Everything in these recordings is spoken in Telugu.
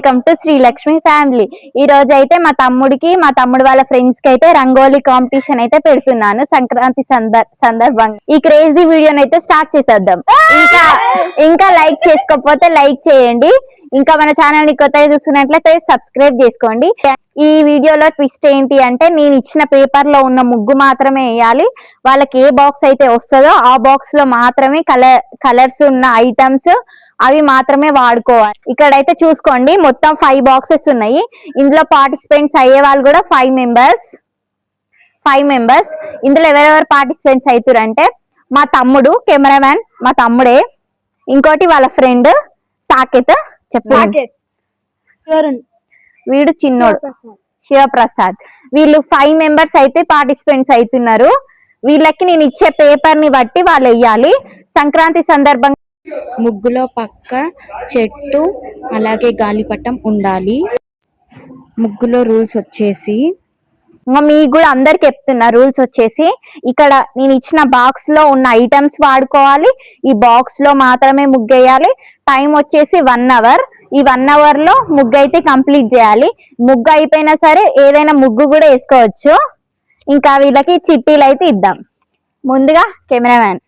Welcome to Srilakshmi family. ఈ రోజు అయితే మా తమ్ముడికి మా తమ్ముడు వాళ్ళ ఫ్రెండ్స్కి అయితే రంగోలీ కాంపిటీషన్ అయితే పెడుతున్నాను సంక్రాంతి సందర్ సందర్భంగా. ఈ క్రేజీ వీడియోని అయితే స్టార్ట్ చేసేద్దాం. ఇంకా ఇంకా లైక్ చేసుకోకపోతే లైక్ చేయండి. ఇంకా మన ఛానల్ని కొత్తగా చూస్తున్నట్లయితే సబ్స్క్రైబ్ చేసుకోండి. ఈ వీడియోలో ట్విస్ట్ ఏంటి అంటే నేను ఇచ్చిన పేపర్లో ఉన్న ముగ్గు మాత్రమే వేయాలి. వాళ్ళకి ఏ బాక్స్ అయితే వస్తుందో ఆ బాక్స్లో మాత్రమే కలర్ కలర్స్ ఉన్న ఐటమ్స్ అవి మాత్రమే వాడుకోవాలి. ఇక్కడైతే చూసుకోండి మొత్తం ఫైవ్ బాక్సెస్ ఉన్నాయి. ఇందులో పార్టిసిపెంట్స్ అయ్యే వాళ్ళు కూడా ఫైవ్ మెంబర్స్ ఫైవ్ మెంబర్స్ ఇందులో ఎవరెవరు పార్టిసిపెంట్స్ అవుతారంటే మా తమ్ముడు కెమెరామ్యాన్ మా తమ్ముడే. ఇంకోటి వాళ్ళ ఫ్రెండ్ సాకేత్ చెప్పు వీడు చిన్నోడు. శివప్రసాద్. వీళ్ళు ఫైవ్ మెంబర్స్ అయితే పార్టిసిపెంట్స్ అవుతున్నారు. వీళ్ళకి నేను ఇచ్చే పేపర్ని బట్టి వాళ్ళు వెయ్యాలి. సంక్రాంతి సందర్భంగా ముగ్గులో పక్క చెట్టు అలాగే గాలిపటం ఉండాలి. ముగ్గులో రూల్స్ వచ్చేసి ఇంకా మీకు కూడా అందరికి చెప్తున్నా రూల్స్ వచ్చేసి ఇక్కడ నేను ఇచ్చిన బాక్స్లో ఉన్న ఐటమ్స్ వాడుకోవాలి. ఈ బాక్స్లో మాత్రమే ముగ్గేయాలి. టైం వచ్చేసి వన్ అవర్. ఈ వన్ అవర్లో ముగ్గు అయితే కంప్లీట్ చేయాలి. ముగ్గు అయిపోయినా సరే ఏదైనా ముగ్గు కూడా వేసుకోవచ్చు. ఇంకా వీళ్ళకి చిట్టీలు అయితే ఇద్దాం. ముందుగా కెమెరామ్యాన్.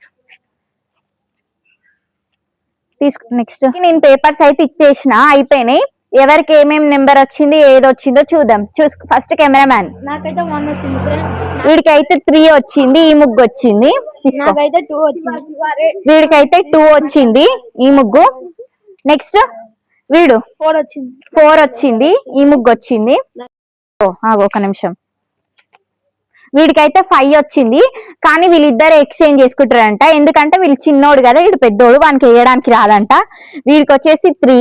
తీసుకు నెక్స్ట్ నేను పేపర్స్ అయితే ఇచ్చేసిన అయిపోయినాయి. ఎవరికి ఏమేం నెంబర్ వచ్చింది ఏది వచ్చిందో చూద్దాం. చూస్ ఫస్ట్ కెమెరామ్యాన్ నాకైతే వన్ వచ్చింది ఫ్రెండ్స్ వీడికి అయితే త్రీ వచ్చింది ఈ ముగ్గు వచ్చింది. నాకైతే టూ వచ్చింది. వీడికైతే టూ వచ్చింది ఈ ముగ్గు. నెక్స్ట్ వీడు. ఫోర్ వచ్చింది. ఫోర్ వచ్చింది ఈ ముగ్గు వచ్చింది. ఒక నిమిషం. వీడికైతే ఫైవ్ వచ్చింది. కానీ వీళ్ళిద్దరు ఎక్స్చేంజ్ చేసుకుంటారంట. ఎందుకంటే వీళ్ళు చిన్నోడు కదా వీడు పెద్దోడు వానికి వేయడానికి రాదంట. వీడికి వచ్చేసి త్రీ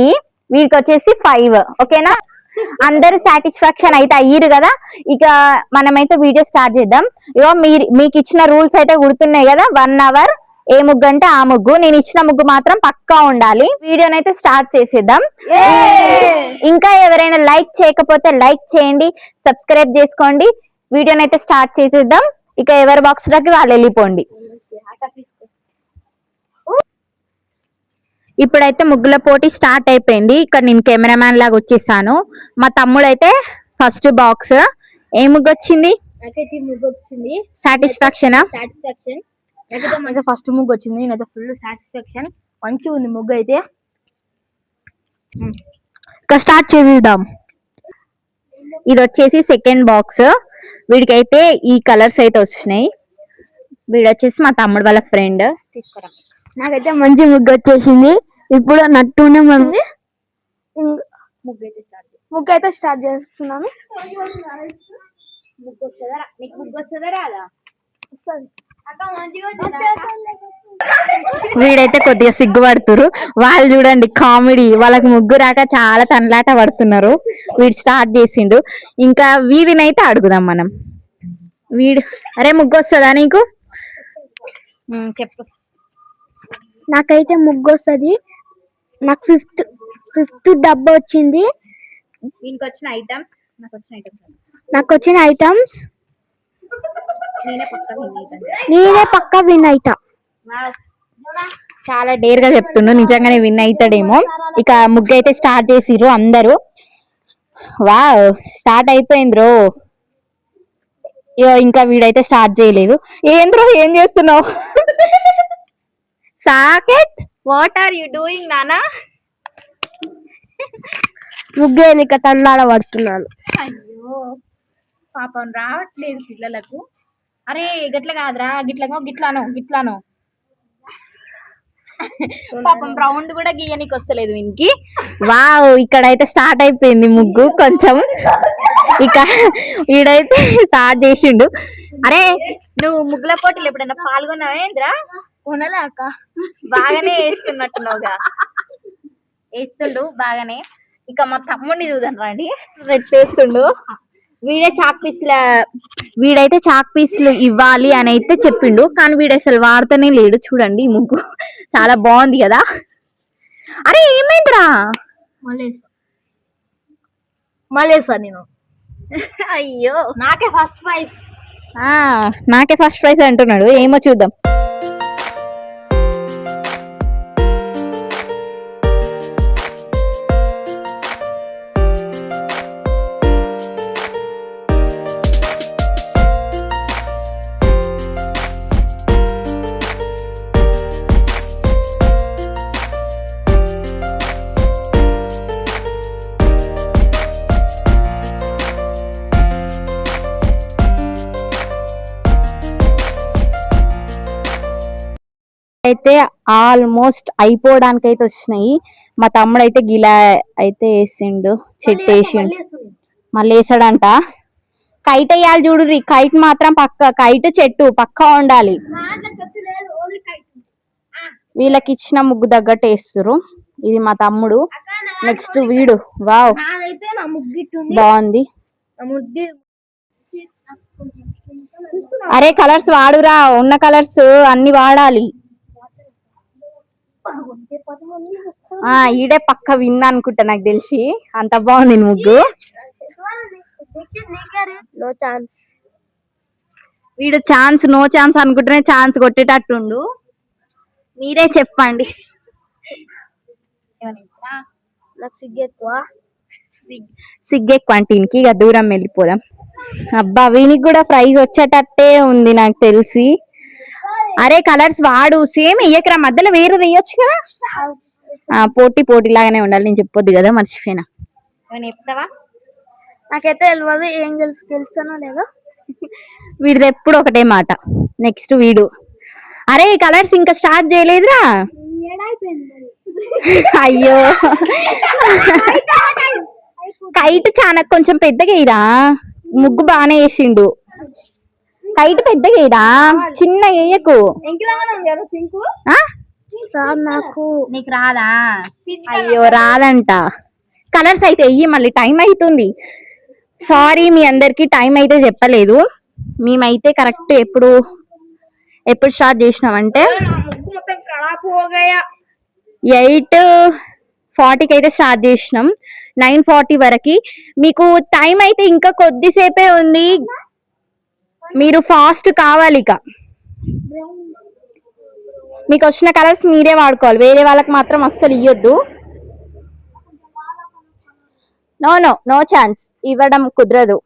వీడికి వచ్చేసి ఫైవ్ ఓకేనా? అందరు సాటిస్ఫాక్షన్ అయితే అయ్యారు కదా. ఇక మనమైతే వీడియో స్టార్ట్ చేద్దాం. ఇగో మీరు మీకు ఇచ్చిన రూల్స్ అయితే గుర్తున్నాయి కదా. వన్ అవర్ ఏ ముగ్గు అంటే ఆ ముగ్గు. నేను ఇచ్చిన ముగ్గు మాత్రం పక్కా ఉండాలి. వీడియోని అయితే స్టార్ట్ చేసేద్దాం. ఇంకా ఎవరైనా లైక్ చేయకపోతే లైక్ చేయండి. సబ్స్క్రైబ్ చేసుకోండి. వీడియోని అయితే స్టార్ట్ చేసేద్దాం. ఇక ఎవరి బాక్స్లోకి వాళ్ళు వెళ్ళిపోండి. ఇప్పుడైతే ముగ్గుల పోటీ స్టార్ట్ అయిపోయింది. ఇక్కడ నేను కెమెరామ్యాన్ లాగా వచ్చేసాను. మా తమ్ముడు అయితే ఫస్ట్ బాక్స్ ఏ ముగ్గు వచ్చింది? సాటిస్ఫాక్షన్ ఫస్ట్ ముగ్గు వచ్చింది. నేనైతే ఫుల్ సాటిస్ఫాక్షన్ మంచిగా ఉంది ముగ్గు అయితే. ఇక స్టార్ట్ చేసేద్దాం. ఇది వచ్చేసి సెకండ్ బాక్స్ వీడికైతే ఈ కలర్స్ అయితే వచ్చినాయి. వీడు వచ్చేసి మా తమ్ముడు వాళ్ళ ఫ్రెండ్. తీసుకురా. నాకైతే మంచి ముగ్గు వచ్చేసింది ఇప్పుడు నట్టునే మంది ముగ్గు అయితే స్టార్ట్ ముగ్గు అయితే స్టార్ట్ చేస్తున్నాను. ముగ్గు వస్తుందా నీకు ముగ్గు వస్తుందా. రాదా వీడైతే కొద్దిగా సిగ్గుపడుతురు వాళ్ళు చూడండి కామెడీ. వాళ్ళకి ముగ్గు రాక చాలా తనలాట పడుతున్నారు. వీడు స్టార్ట్ చేసిండు. ఇంకా వీడినైతే అడుగుదాం మనం. వీడు అరే ముగ్గు వస్తుందా నీకు? చెప్పు. నాకైతే ముగ్గు వస్తుంది. నాకు ఫిఫ్త్ ఫిఫ్త్ డబ్బా వచ్చింది. దీనికి వచ్చిన ఐటమ్స్ నాకు వచ్చిన ఐటమ్స్ నాకు వచ్చిన ఐటమ్స్ నేనే పక్క విన్ అయితా. చాలా డేర్గా చెప్తుండు నిజంగానే విన్ అవుతాడేమో ఇక ముగ్గు అయితే స్టార్ట్ చేసిర్రు అందరూ. వా స్టార్ట్ అయిపోయింది రో ఇంకా వీడైతే స్టార్ట్ చేయలేదు. ఏంద్రో ఏం చేస్తున్నావు? Saket what are you doing నానా? ముగ్గు ఎన్నిక తన్నాడ పడుతున్నాను. అయ్యో. పాపం రావట్లేదు పిల్లలకు. అరే గట్ల కాదురా గిట్లగో గిట్లానో గిట్లానో. పాపం రౌండ్ కూడా గీయనికి వస్తలేదు వీనికి. వావ్ ఇక్కడ అయితే స్టార్ట్ అయిపోయింది ముగ్గు కొంచెం. ఇక వీడైతే స్టార్ట్ చేసిండు. అరే నువ్వు ముగ్గుల పోటీలు ఎప్పుడైనా పాల్గొన్నావేంద్రా కొనలే అక్క. బాగానే వేస్తున్నట్టున్నావుగా. వేస్తుండు బాగానే. ఇక మా తమ్ముడిని చూద్దాం రండి రెట్టేస్తుండు వీడే చాక్ పీస్ల వీడైతే చాక్ పీస్లు ఇవ్వాలి అని అయితే చెప్పిండు. కానీ వీడు అసలు వాడుతూనే లేడు. చూడండి ముగ్గు. చాలా బాగుంది కదా. అరే ఏమైందిరా? మలేసా నేను. అయ్యో. నాకే ఫస్ట్ ప్రైజ్. ఆ నాకే ఫస్ట్ ప్రైజ్ అంటున్నాడు. ఏమో చూద్దాం. అయితే ఆల్మోస్ట్ అయిపోవడానికి అయితే వచ్చినాయి. మా తమ్ముడు అయితే గిలా అయితే వేసిండు చెట్టు వేసిండు మళ్ళీ వేసాడంట. కైట్ వేయాలి చూడు కైట్ మాత్రం పక్క కైట్ చెట్టు పక్కా ఉండాలి. వీళ్ళకి ఇచ్చిన ముగ్గు తగ్గట్టు వేస్తురు ఇది మా తమ్ముడు. నెక్స్ట్ వీడు. వావ్. బాగుంది. అరే కలర్స్ వాడురా ఉన్న కలర్స్ అన్ని వాడాలి. ఆ ఈడే పక్క విన్నా అనుకుంటా నాకు తెలిసి. అంత బాగుంది ముగ్గు. No chance. వీడు ఛాన్స్ నో ఛాన్స్ అనుకుంటేనే ఛాన్స్ కొట్టేటట్టుండు. మీరే చెప్పండి. నాకు సిగ్గు ఎక్కువ. సిగ్గే క్వాంటీన్కి ఇక దూరం వెళ్ళిపోదాం. అబ్బా వీనికి కూడా ప్రైజ్ వచ్చేటట్టే ఉంది నాకు తెలిసి. అరే కలర్స్ వాడు సేమ్ ఇయ్యకరా మధ్యలో వేరే వేయొచ్చు కదా పోటీ పోటీ లాగానే ఉండాలి నేను చెప్పొద్దు కదా మర్చిపోయినా. చెప్తావా? నాకైతే తెలియదు ఏం గెలుసు గెలుస్తానో లేదో. వీడిది ఎప్పుడు ఒకటే మాట. నెక్స్ట్ వీడు. అరే కలర్స్ ఇంకా స్టార్ట్ చేయలేదురా. అయ్యో. కైట్ చాలా కొంచెం పెద్దగా ఇరా ముగ్గు బాగానే వేసిండు. కైట్ పెద్దగా ఇరా చిన్న ఆ? నాకు నీకు రాదా? అయ్యో రాదంట. కలర్స్ అయితే వెయ్యి మళ్ళీ టైం అవుతుంది సారీ మీ అందరికి టైం అయితే చెప్పలేదు. మేమైతే కరెక్ట్ ఎప్పుడు ఎప్పుడు స్టార్ట్ చేసినామంటే ఎయిట్ ఫార్టీకి అయితే స్టార్ట్ చేసినాం. నైన్ ఫార్టీ వరకు. మీకు టైం అయితే ఇంకా కొద్దిసేపే ఉంది. మీరు ఫాస్ట్ కావాలి ఇక. మీకు వచ్చిన కలర్స్ మీరే వాడుకోవాలి. వేరే వాళ్ళకి మాత్రం అస్సలు ఇవ్వద్దు నో నో నో ఛాన్స్ ఇవ్వడం కుదరదు.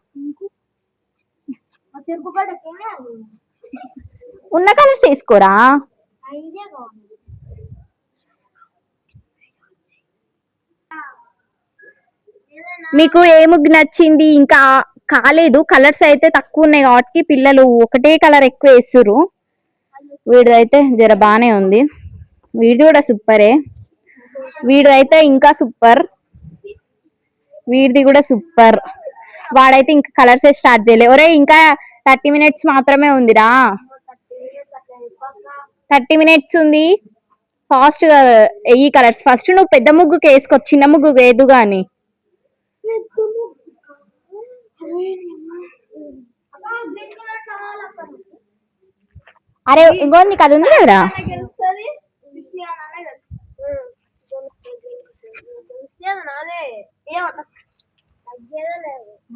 ఉన్న కలర్స్ తీసుకోరా మీకు ఏ ముగ్గు నచ్చింది? ఇంకా కాలేదు. కలర్స్ అయితే తక్కువ ఉన్నాయి కాబట్టి పిల్లలు ఒకటే కలర్ ఎక్కువ వేస్తురు వీడిదైతే జర బానే ఉంది. వీడిది కూడా సూపరే. వీడిదైతే ఇంకా సూపర్. వీడిది కూడా సూపర్. వాడైతే ఇంకా కలర్స్ స్టార్ట్ చేయలే. ఒరే ఇంకా థర్టీ మినిట్స్ మాత్రమే ఉందిరా. థర్టీ మినిట్స్ ఉంది. ఫాస్ట్ ఈ వెయ్యి కలర్స్ ఫస్ట్ నువ్వు పెద్ద ముగ్గుకి వేసుకో చిన్న ముగ్గు వేదు కానీ అరే ఇంకో నీకు అది ఉంది కదరా?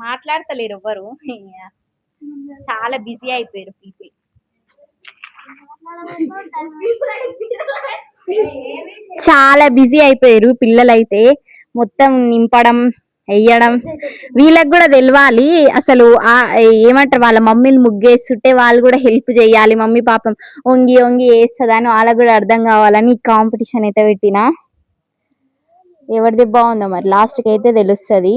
మాట్లాడతలేరు ఎవ్వరు. చాలా బిజీ అయిపోయారు పీపుల్. చాలా బిజీ అయిపోయారు పిల్లలైతే. మొత్తం నింపడం వేయడం వీళ్ళకి కూడా తెలవాలి. అసలు ఆ ఏమంటారు వాళ్ళ మమ్మీని ముగ్గేస్తుంటే వాళ్ళు కూడా హెల్ప్ చేయాలి. మమ్మీ పాపం వంగి వంగి వేస్తుందని వాళ్ళకి కూడా అర్థం కావాలని కాంపిటీషన్ అయితే పెట్టినా. ఎవరిది బాగుందో మరి లాస్ట్కి అయితే తెలుస్తుంది.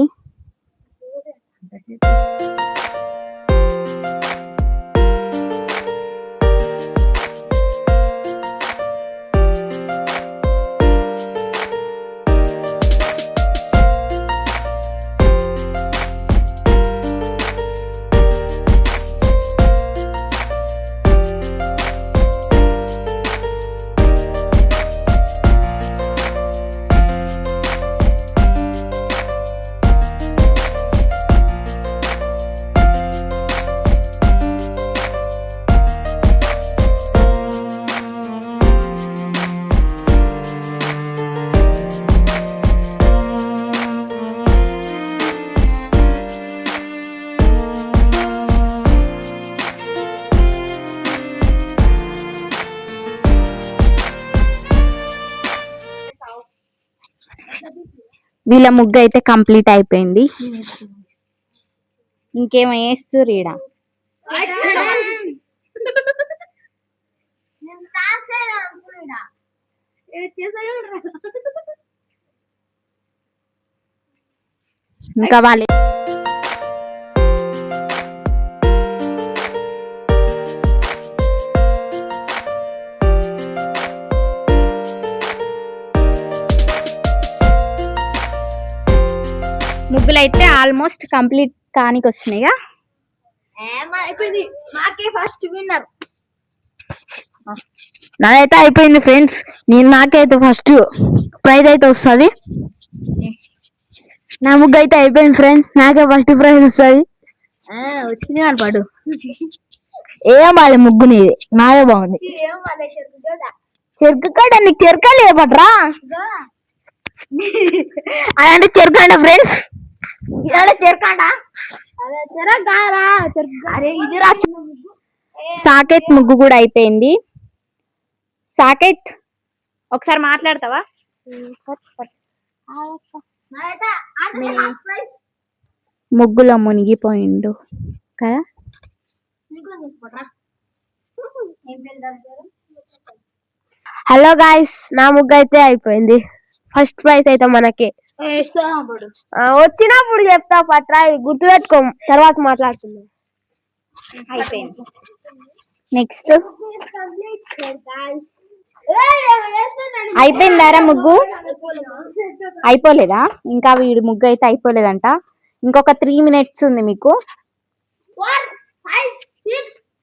వీళ్ళ ముగ్గు అయితే కంప్లీట్ అయిపోయింది. వేస్తారు ఈడ. ఇంకా వాళ్ళే ముగ్గులు అయితే ఆల్మోస్ట్ కంప్లీట్ కానికి వచ్చినాయిగా ఫస్ట్ విన్నర్ నాదైతే అయిపోయింది ఫ్రెండ్స్ నేను నాకైతే ఫస్ట్ ప్రైజ్ అయితే వస్తుంది. నా ముగ్గు అయితే అయిపోయింది ఫ్రెండ్స్ నాకే ఫస్ట్ ప్రైజ్ వస్తుంది. వచ్చింది కనపడు ఏం బాలే ముగ్గు నీది? నాదే బాగుంది. చెరుకు కాడ నీకు చెరుక లేపట్రా అదంటే చెరుకు అంట ఫ్రెండ్స్ సాకేత్ ముగ్గు కూడా అయిపోయింది. సాకేత్ ఒకసారి మాట్లాడతావా? ముగ్గులో మునిగిపోయిండు. కదా? హలో గాయస్ నా ముగ్గు అయితే అయిపోయింది. ఫస్ట్ ప్రైజ్ అయితే మనకి. వచ్చినప్పుడు చెప్తా పట్రా గుర్తు పెట్టుకో తర్వాత మాట్లాడుకుందాం. అయిపోయింది. నెక్స్ట్ అయిపోయిందారా ముగ్గు? అయిపోలేదా? ఇంకా వీడి ముగ్గు అయితే అయిపోలేదంట. ఇంకొక త్రీ మినిట్స్ ఉంది మీకు.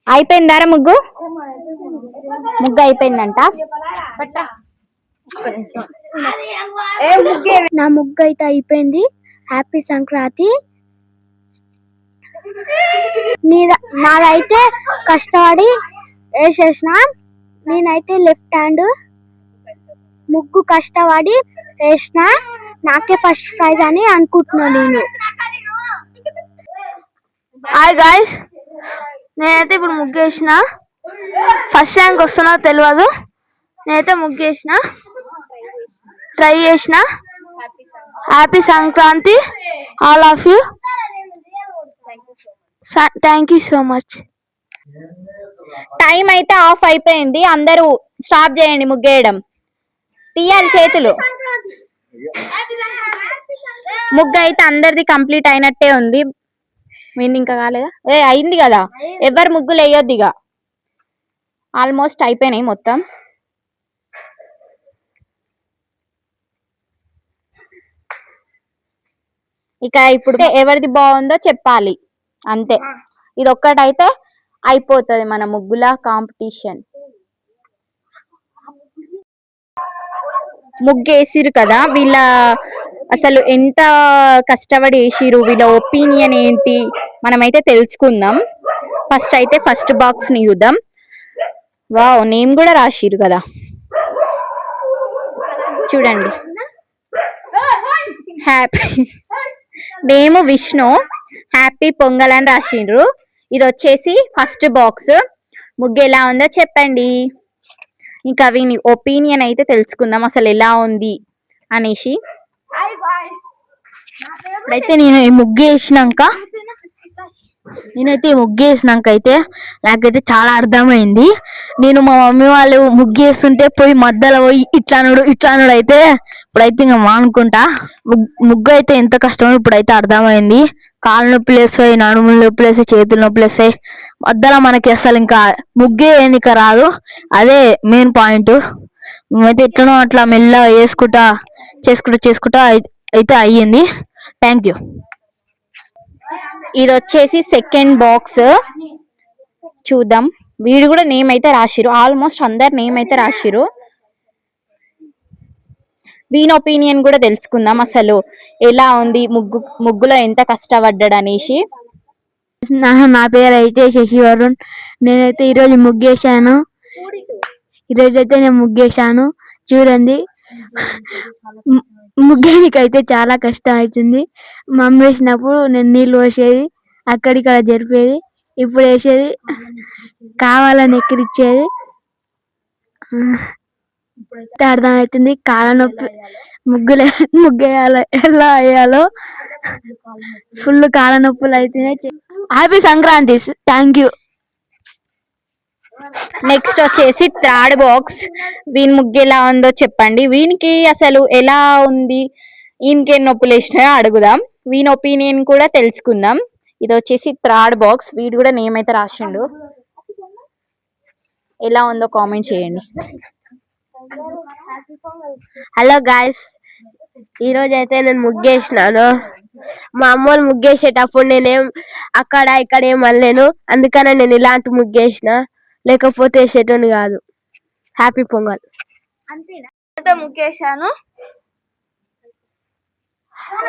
అయిపోయిందారా ముగ్గు? ముగ్గు అయిపోయిందంట. నా ముగ్గు అయితే అయిపోయింది. హ్యాపీ సంక్రాంతి. నాదైతే కష్టపడి వేసేసిన నేనైతే లెఫ్ట్ హ్యాండ్. ముగ్గు కష్టపడి వేసిన నాకే ఫస్ట్ ప్రైజ్ అని అనుకుంటున్నాను నేను. హాయ్ గాయస్ నేనైతే ఇప్పుడు ముగ్గు వేసిన ఫస్ట్ ర్యాంక్ వస్తున్నా తెలియదు నేనైతే ముగ్గు వేసిన ట్రై చేసిన. Happy Sankranti all of you. Thank you so much. Time అయితే ఆఫ్ అయిపోయింది. అందరూ స్టాప్ చేయండి ముగ్గేయడం. తీయాలి చేతులు. ముగ్గు అయితే అందరిది కంప్లీట్ అయినట్టే ఉంది. మీది ఇంకా కాలేదా? ఏ అయింది కదా. ఎవరు ముగ్గులు వేయొద్దు ఇక. ఆల్మోస్ట్ అయిపోయినాయి మొత్తం. ఇక ఇప్పుడు ఎవరిది బాగుందో చెప్పాలి. అంతే. ఇది ఒక్కటైతే అయిపోతుంది మన ముగ్గుల కాంపిటీషన్. ముగ్గు వేసిరు కదా వీళ్ళ అసలు ఎంత కష్టపడి వేసిరు వీళ్ళ ఒపీనియన్ ఏంటి? మనమైతే తెలుసుకుందాం. ఫస్ట్ అయితే ఫస్ట్ బాక్స్ని చూద్దాం. వావ్ నేమ్ కూడా రాసిరు కదా. చూడండి. Happy. Name Vishnu happy Pongal అని రాసిండ్రు. ఇది వచ్చేసి ఫస్ట్ బాక్స్. ముగ్గు ఎలా ఉందో చెప్పండి. ఇంకా వీని ఒపీనియన్ అయితే తెలుసుకుందాం అసలు ఎలా ఉంది అనేసి. అయితే నేను ఈ ముగ్గు వేసినాక నేనైతే ముగ్గేసినాక ముగ్గు అయితే నాకైతే చాలా అర్థమైంది. నేను మా మమ్మీ వాళ్ళు ముగ్గేస్తుంటే పోయి మధ్యలో పోయి ఇట్లా నుడు ఇట్లా అనుడు అయితే ఇప్పుడైతే ఇంకా మానుకుంటా ముగ్గు అయితే ఎంత కష్టమో ఇప్పుడైతే అర్థమైంది. కాళ్ళు నొప్పులు వేస్తాయి నడుములు నొప్పులు వేస్తాయి చేతులు నొప్పులు వేస్తాయి. మధ్యలో మనకి అసలు ఇంకా ముగ్గే ఏనిక రాదు. అదే మెయిన్ పాయింట్ మేమైతే ఎట్లనో అట్లా మెల్లగా వేసుకుంటా చేసుకుంటా చేసుకుంటా అయితే అయ్యింది. థ్యాంక్ యూ ఇది వచ్చేసి సెకండ్ బాక్స్ చూద్దాం. వీడు కూడా నేమ్ అయితే రాసిరు ఆల్మోస్ట్ అందరు నేమ్ అయితే రాసిరు వీని ఒపీనియన్ కూడా తెలుసుకుందాం అసలు. ఎలా ఉంది? ముగ్గు ముగ్గులో ఎంత కష్టపడ్డాడు అనేసి నా నా పేరు అయితే శశి వరుణ్. నేనైతే ఈరోజు ముగ్గేశాను. ఈరోజు అయితే నేను ముగ్గేశాను. చూడండి. ము- ముగ్గేయడానికి అయితే చాలా కష్టం అవుతుంది మమ్మీ వేసినప్పుడు నేను నీళ్ళు పోసేది అక్కడిక్కడ జరిపేది ఇప్పుడు వేసేది కావాలని ఎక్కిరిచ్చేది. అర్థమవుతుంది కాళ్ళ నొప్పి ముగ్గులు ముగ్గేయాలో ఎలా వేయాలో. ఫుల్ కాళ్ళ నొప్పులు అవుతున్నాయి happy Sankranti thank you. Next వచ్చేసి థర్డ్ బాక్స్ వీని ముగ్గు ఎలా ఉందో చెప్పండి. వీనికి అసలు ఎలా ఉంది? ఈయనకి ఎన్ని నొప్పులు వేసినాయో అడుగుదాం. వీని ఒపీనియన్ కూడా తెలుసుకుందాం. ఇది వచ్చేసి థర్డ్ బాక్స్ వీడు కూడా నేమ్ అయితే రాసిండు. ఎలా ఉందో కామెంట్ చేయండి. హలో గాయస్ ఈరోజు అయితే నేను ముగ్గేసినాను మా అమ్మోళ్ళు ముగ్గేసేటప్పుడు నేనేం అక్కడ ఇక్కడ ఏం అనలేను. అందుకనే నేను ఇలాంటి ముగ్గేసిన లేకపోతే వేసేటోని కాదు. హ్యాపీ పొంగల్. అయితే ముగ్గేశాను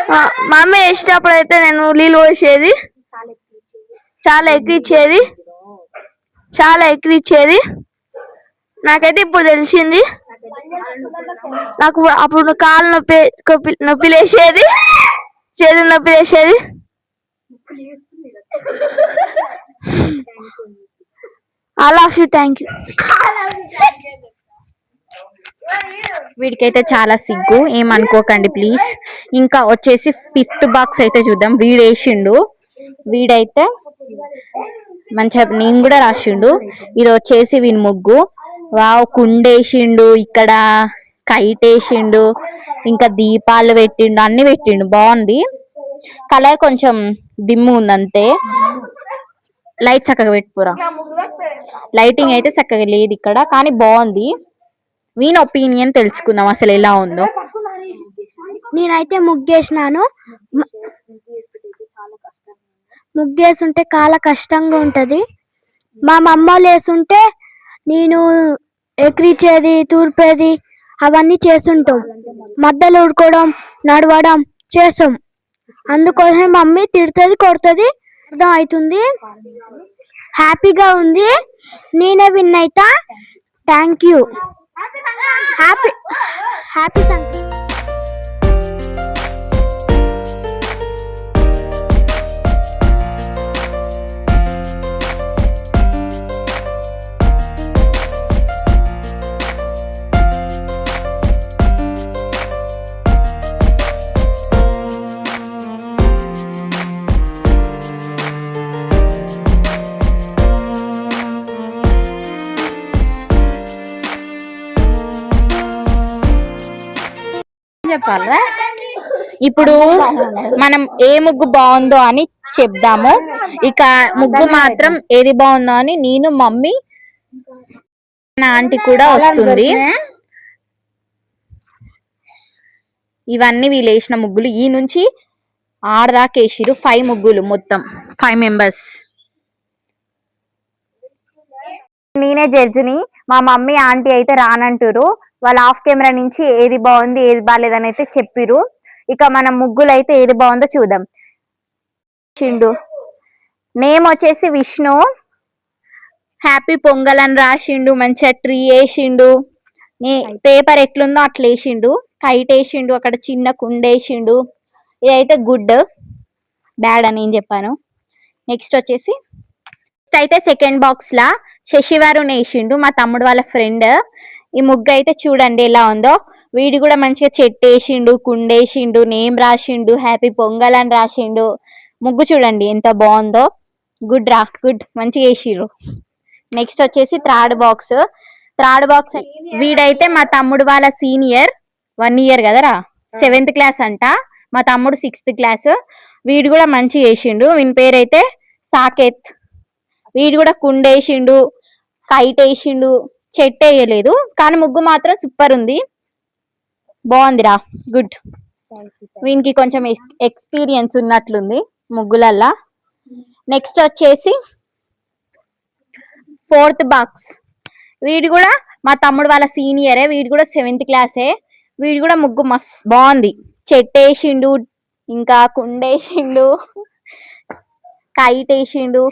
మా అమ్మ వేసేటప్పుడు అయితే నేను నీళ్ళు పోసేది. చాలా ఎక్కిచ్చేది. చాలా ఎక్కిచ్చేది. నాకైతే ఇప్పుడు తెలిసింది. నాకు అప్పుడు కాలు నొప్పి నొప్పి లేసేది. చేతులు నొప్పి లేసేది. All of you thank you వీడికైతే చాలా సిగ్గు ఏమనుకోకండి ప్లీజ్ ఇంకా వచ్చేసి ఫిఫ్త్ బాక్స్ అయితే చూద్దాం. వీడు వేసిండు వీడైతే మంచిగా నేను కూడా రాసిండు. ఇది వచ్చేసి వీని ముగ్గు. వావ్ కుండేసిండు ఇక్కడ కైట్ వేసిండు ఇంకా దీపాలు పెట్టిండు అన్ని పెట్టిండు. బాగుంది. కలర్ కొంచెం డిమ్ ఉంది అంతే లైట్ చక్కగా పెట్టుకోరా లైటింగ్ అయితే చక్కగా లేదు ఇక్కడ కానీ బాగుంది. వీని ఒపీనియన్ తెలుసుకుందాం అసలు ఎలా ఉందో. నేనైతే ముగ్గేసినాను. ముగ్గేసుంటే చాలా కష్టంగా ఉంటది. మా మమ్మల్ని వేసుంటే నేను ఎక్కిరిచేది తూర్పేది అవన్నీ చేస్తుంటాం. మధ్యలో ఉడుకోవడం నడవడం చేస్తాం. అందుకోసం మమ్మీ తిడుతుంది కొడుతుంది. అర్థం అవుతుంది. హ్యాపీగా ఉంది. నేనే విన్ అయితా. Thank you. Happy happy Sankranti. చెప్పాలరా? ఇప్పుడు మనం ఏ ముగ్గు బాగుందో అని చెప్దాము. ఇక ముగ్గు మాత్రం ఏది బాగుందో అని నేను మమ్మీ నా ఆంటీ కూడా వస్తుంది. ఇవన్నీ వీళ్ళు వేసిన ముగ్గులు. ఈ నుంచి ఆడదాకా వేసిరు ఫైవ్ ముగ్గులు మొత్తం. ఫైవ్ మెంబర్స్ నేనే జడ్జిని. మా మమ్మీ ఆంటీ అయితే రానంటురు వాళ్ళ ఆఫ్ కెమెరా నుంచి ఏది బాగుంది ఏది బాగాలేదని అయితే చెప్పిరు ఇక మన ముగ్గులు అయితే ఏది బాగుందో చూద్దాం. చిండు. నేమ్ వచ్చేసి విష్ణు. హ్యాపీ పొంగల్ అని రాసిండు మంచిగా ట్రీ వేసిండు పేపర్ ఎట్లుందో అట్లా వేసిండు కైట్ వేసిండు అక్కడ చిన్న కుండ వేసిండు ఇదైతే గుడ్. బ్యాడ్ అని నేను చెప్పాను. నెక్స్ట్ వచ్చేసి నెక్స్ట్ అయితే సెకండ్ బాక్స్ లా శశివారు వేసిండు మా తమ్ముడు వాళ్ళ ఫ్రెండ్. ఈ ముగ్గు అయితే చూడండి ఎలా ఉందో. వీడి కూడా మంచిగా చెట్టు వేసిండు కుండేసిండు నేమ్ రాసిండు హ్యాపీ పొంగల్ అని రాసిండు. ముగ్గు చూడండి ఎంత బాగుందో. గుడ్ రా గుడ్ మంచిగా వేసిర్రు. నెక్స్ట్ వచ్చేసి థర్డ్ బాక్స్ థర్డ్ బాక్స్ వీడైతే మా తమ్ముడు వాళ్ళ సీనియర్ వన్ ఇయర్ కదరా? సెవెంత్ క్లాస్ అంట. మా తమ్ముడు సిక్స్త్ క్లాస్ వీడు కూడా మంచిగా వేసిండు. వీని పేరైతే సాకేత్. వీడు కూడా కుండేసిండు కైట్ వేసిండు చెట్టు వేయలేదు కానీ ముగ్గు మాత్రం సూపర్ ఉంది. బాగుందిరా గుడ్ వీనికి కొంచెం ఎక్స్పీరియన్స్ ఉన్నట్లుంది ముగ్గులల్లా. నెక్స్ట్ వచ్చేసి ఫోర్త్ బాక్స్ వీడు కూడా మా తమ్ముడు వాళ్ళ సీనియరే వీడు కూడా సెవెంత్ క్లాసే వీడు కూడా ముగ్గు మస్ బాగుంది. చెట్టేసిండు ఇంకా కుండేసిండు కైట్ వేసిండు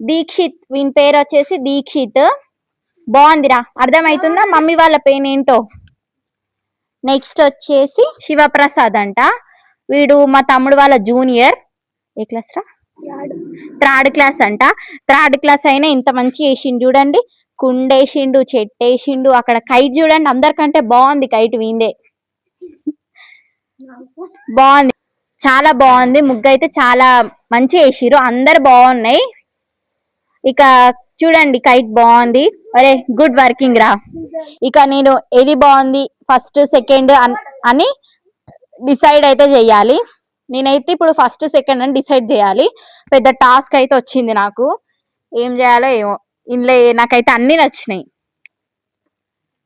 దీక్షిత్ వీని పేరు వచ్చేసి దీక్షిత్. బాగుందిరా. అర్థమవుతుందా మమ్మీ వాళ్ళ పెయిన్ ఏంటో? నెక్స్ట్ వచ్చేసి శివప్రసాద్ అంట. వీడు మా తమ్ముడు వాళ్ళ జూనియర్ ఏ క్లాస్ రా? థర్డ్ క్లాస్ అంట. థర్డ్ క్లాస్ అయినా ఇంత మంచి వేసిండు చూడండి. కుండేసిండు చెట్టేసిండు అక్కడ కైట్ చూడండి. అందరికంటే బాగుంది కైట్ వీందే. బాగుంది. చాలా బాగుంది. ముగ్గు అయితే చాలా మంచి వేసిరు అందరు బాగున్నాయి. ఇక చూడండి కైట్ బాగుంది. అరే గుడ్ వర్కింగ్ రా. ఇక నేను ఏది బాగుంది? ఫస్ట్ సెకండ్ అని డిసైడ్ అయితే చేయాలి. నేనైతే ఇప్పుడు ఫస్ట్ సెకండ్ అని డిసైడ్ చేయాలి. పెద్ద టాస్క్ అయితే వచ్చింది నాకు. ఏం చేయాలో ఏమో. ఇందులో నాకైతే అన్ని నచ్చినాయి.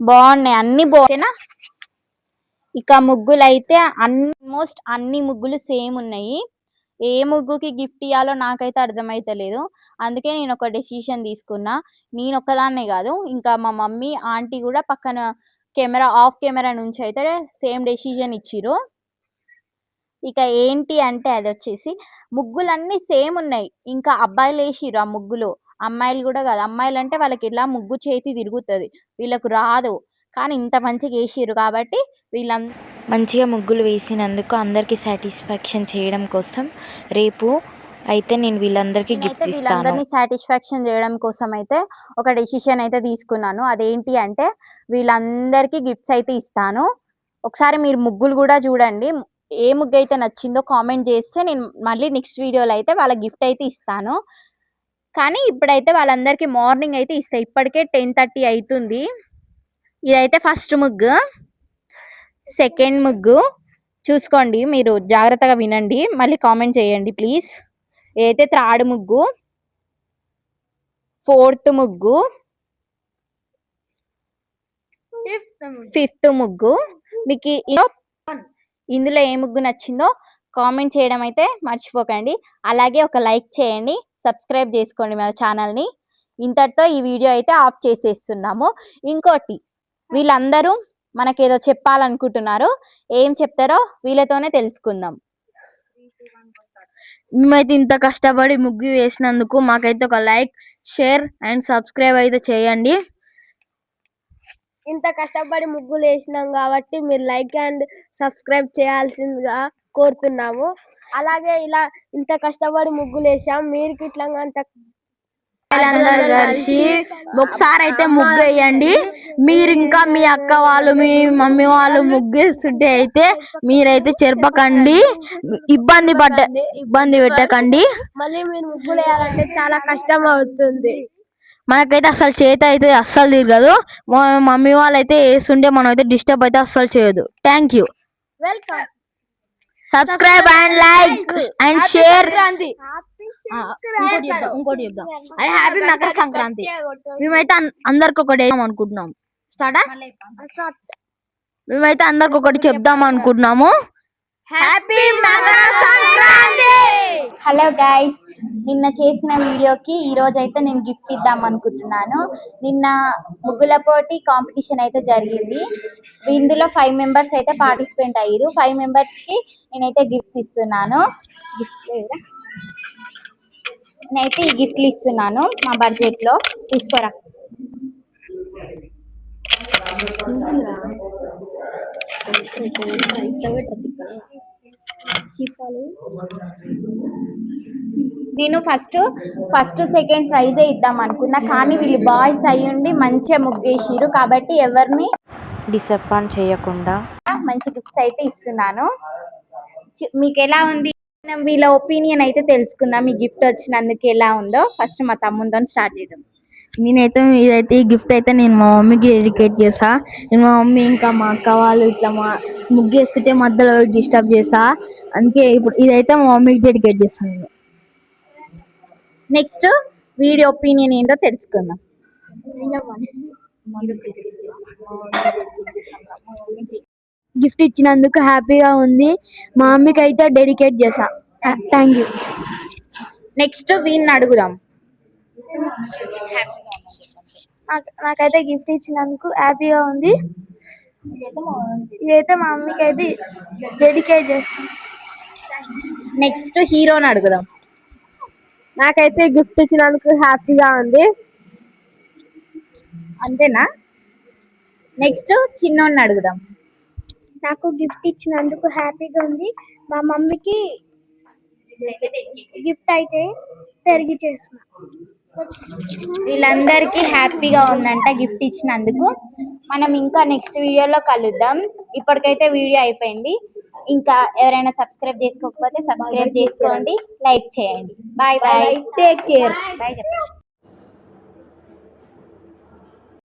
బాగున్నాయి అన్ని బాగున్నా ఇక ముగ్గులు అయితే ఆల్మోస్ట్ అన్ని ముగ్గులు సేమ్ ఉన్నాయి. ఏ ముగ్గుకి గిఫ్ట్ ఇవ్వాలో నాకైతే అర్థమైతలేదు. అందుకే నేను ఒక డెసిషన్ తీసుకున్నా. నేను ఒక్కదాన్నే కాదు ఇంకా మా మమ్మీ ఆంటీ కూడా పక్కన కెమెరా ఆఫ్ కెమెరా నుంచి అయితే సేమ్ డెసిషన్ ఇచ్చిర్రు. ఇక ఏంటి అంటే అది వచ్చేసి ముగ్గులన్నీ సేమ్ ఉన్నాయి. ఇంకా అబ్బాయిలు వేసిర్రు ఆ ముగ్గులు. అమ్మాయిలు కూడా కాదు అమ్మాయిలు అంటే వాళ్ళకి ఇలా ముగ్గు చేతి తిరుగుతుంది వీళ్ళకు రాదు. కానీ ఇంత మంచిగా వేసిర్రు కాబట్టి వీళ్ళంతా మంచిగా ముగ్గులు వేసినందుకు అందరికీ సాటిస్ఫాక్షన్ చేయడం కోసం రేపు అయితే నేను వీళ్ళందరికీ ఇస్తాను. వీళ్ళందరినీ సాటిస్ఫాక్షన్ చేయడం కోసం అయితే ఒక డెసిషన్ అయితే తీసుకున్నాను. అదేంటి అంటే వీళ్ళందరికీ గిఫ్ట్స్ అయితే ఇస్తాను. ఒకసారి మీరు ముగ్గులు కూడా చూడండి. ఏ ముగ్గు అయితే నచ్చిందో కామెంట్ చేస్తే నేను మళ్ళీ నెక్స్ట్ వీడియోలో అయితే వాళ్ళ గిఫ్ట్ అయితే ఇస్తాను. కానీ ఇప్పుడైతే వాళ్ళందరికీ మార్నింగ్ అయితే ఇస్తా. ఇప్పటికే టెన్ థర్టీ అవుతుంది. ఇదైతే ఫస్ట్ ముగ్గు. సెకండ్ ముగ్గు. చూసుకోండి మీరు జాగ్రత్తగా వినండి. మళ్ళీ కామెంట్ చేయండి ప్లీజ్. ఏదైతే త్రాడు ముగ్గు ఫోర్త్ ముగ్గు ఫిఫ్త్ ముగ్గు. మీకు ఇందులో ఏ ముగ్గు నచ్చిందో కామెంట్ చేయడం అయితే మర్చిపోకండి. అలాగే ఒక లైక్ చేయండి సబ్స్క్రైబ్ చేసుకోండి మన ఛానల్ని ఇంతటితో ఈ వీడియో అయితే ఆఫ్ చేసేస్తున్నాము. ఇంకోటి వీళ్ళందరూ మనకేదో చెప్పాలనుకుంటున్నారు ఏం చెప్తారో వీళ్ళతోనే తెలుసుకుందాం. మేమైతే ఇంత కష్టపడి ముగ్గు వేసినందుకు మాకైతే ఒక లైక్ షేర్ అండ్ సబ్స్క్రైబ్ అయితే చేయండి. ఇంత కష్టపడి ముగ్గులు వేసినాం కాబట్టి మీరు లైక్ అండ్ సబ్స్క్రైబ్ చేయాల్సిందిగా కోరుతున్నాము. అలాగే ఇలా ఇంత కష్టపడి ముగ్గులు వేసాం మీరు ఇట్లా అంత అందరు కలిసి ఒకసారి అయితే ముగ్గు వేయండి మీరు ఇంకా మీ అక్క వాళ్ళు మీ మమ్మీ వాళ్ళు ముగ్గు వేస్తుంటే అయితే మీరైతే చెరపకండి. ఇబ్బంది పడ్డ ఇబ్బంది పెట్టకండి. మళ్ళీ మీరు ముగ్గులు వేయాలంటే చాలా కష్టం అవుతుంది మనకైతే అసలు చేత అయితే అస్సలు తిరగదు మమ్మీ వాళ్ళు అయితే వేస్తుంటే మనం అయితే డిస్టర్బ్ అయితే అస్సలు చేయదు. Thank you. Welcome. Subscribe and like and share. ఇంకోటి చెప్దాం అదే హ్యాపీ మకర సంక్రాంతి. మేమైతే అందరికి ఒకటి వేద్దాం అనుకుంటున్నాం. స్టార్టా? మేమైతే అందరికి ఒకటి చెప్దాం అనుకుంటున్నాము. Happy Makar Sankranti! Hello guys నిన్న చేసిన వీడియోకి ఈ రోజు అయితే నేను గిఫ్ట్ ఇద్దాం అనుకుంటున్నాను. నిన్న ముగ్గుల పోటీ కాంపిటీషన్ అయితే జరిగింది. ఇందులో ఫైవ్ మెంబర్స్ అయితే పార్టిసిపేట్ అయ్యారు ఫైవ్ మెంబర్స్కి నేనైతే గిఫ్ట్ ఇస్తున్నాను. గిఫ్ట్ నేనైతే ఈ గిఫ్ట్లు ఇస్తున్నాను. మా బడ్జెట్లో తీసుకోరా? నేను ఫస్ట్ ఫస్ట్ సెకండ్ ప్రైజే ఇద్దాం అనుకున్నా. కానీ వీళ్ళు బాయ్స్ అయ్యుండి మంచిగా ముగ్గేసిరు కాబట్టి ఎవరిని డిసప్పాయింట్ చేయకుండా మంచి గిఫ్ట్స్ అయితే ఇస్తున్నాను. మీకు ఎలా ఉంది? మనం వీళ్ళ ఒపీనియన్ అయితే తెలుసుకుందాం. మీ గిఫ్ట్ వచ్చినందుకు ఎలా ఉందో. ఫస్ట్ మా తమ్ముతో స్టార్ట్ చేద్దాం. నేనైతే ఇదైతే ఈ గిఫ్ట్ అయితే నేను మా మమ్మీకి డెడికేట్ చేసా నేను మా మమ్మీ ఇంకా మా అక్క వాళ్ళు ఇట్లా మా ముగ్గేస్తుంటే మధ్యలో డిస్టర్బ్ చేసా అందుకే ఇప్పుడు ఇదైతే మా మమ్మీకి డెడికేట్ చేస్తాను నేను. నెక్స్ట్ వీడి ఒపీనియన్ ఏంటో తెలుసుకుందాం. గిఫ్ట్ ఇచ్చినందుకు హ్యాపీగా ఉంది. మా మమ్మీకి అయితే డెడికేట్ చేసా థ్యాంక్ యూ. నెక్స్ట్ వీడిని అడుగుదాం. నాకైతే గిఫ్ట్ ఇచ్చినందుకు హ్యాపీగా ఉంది. ఇదైతే మా మమ్మీకి అయితే డెడికేట్ చేస్తాను నెక్స్ట్ హీరోని అడుగుదాం. నాకైతే గిఫ్ట్ ఇచ్చినందుకు హ్యాపీగా ఉంది. అంతేనా? నెక్స్ట్ చిన్నోడిని అడుగుదాం. నాకు గిఫ్ట్ ఇచ్చినందుకు హ్యాపీగా ఉంది. మా మమ్మీకి గిఫ్ట్ అయితే తిరిగి చేస్తున్నా. వీళ్ళందరికీ హ్యాపీగా ఉందంట గిఫ్ట్ ఇచ్చినందుకు. మనం ఇంకా నెక్స్ట్ వీడియోలో కలుద్దాం. ఇప్పటికైతే వీడియో అయిపోయింది. ఇంకా ఎవరైనా సబ్స్క్రైబ్ చేసుకోకపోతే సబ్స్క్రైబ్ చేసుకోండి. లైక్ చేయండి. Bye bye take care bye చెప్పండి.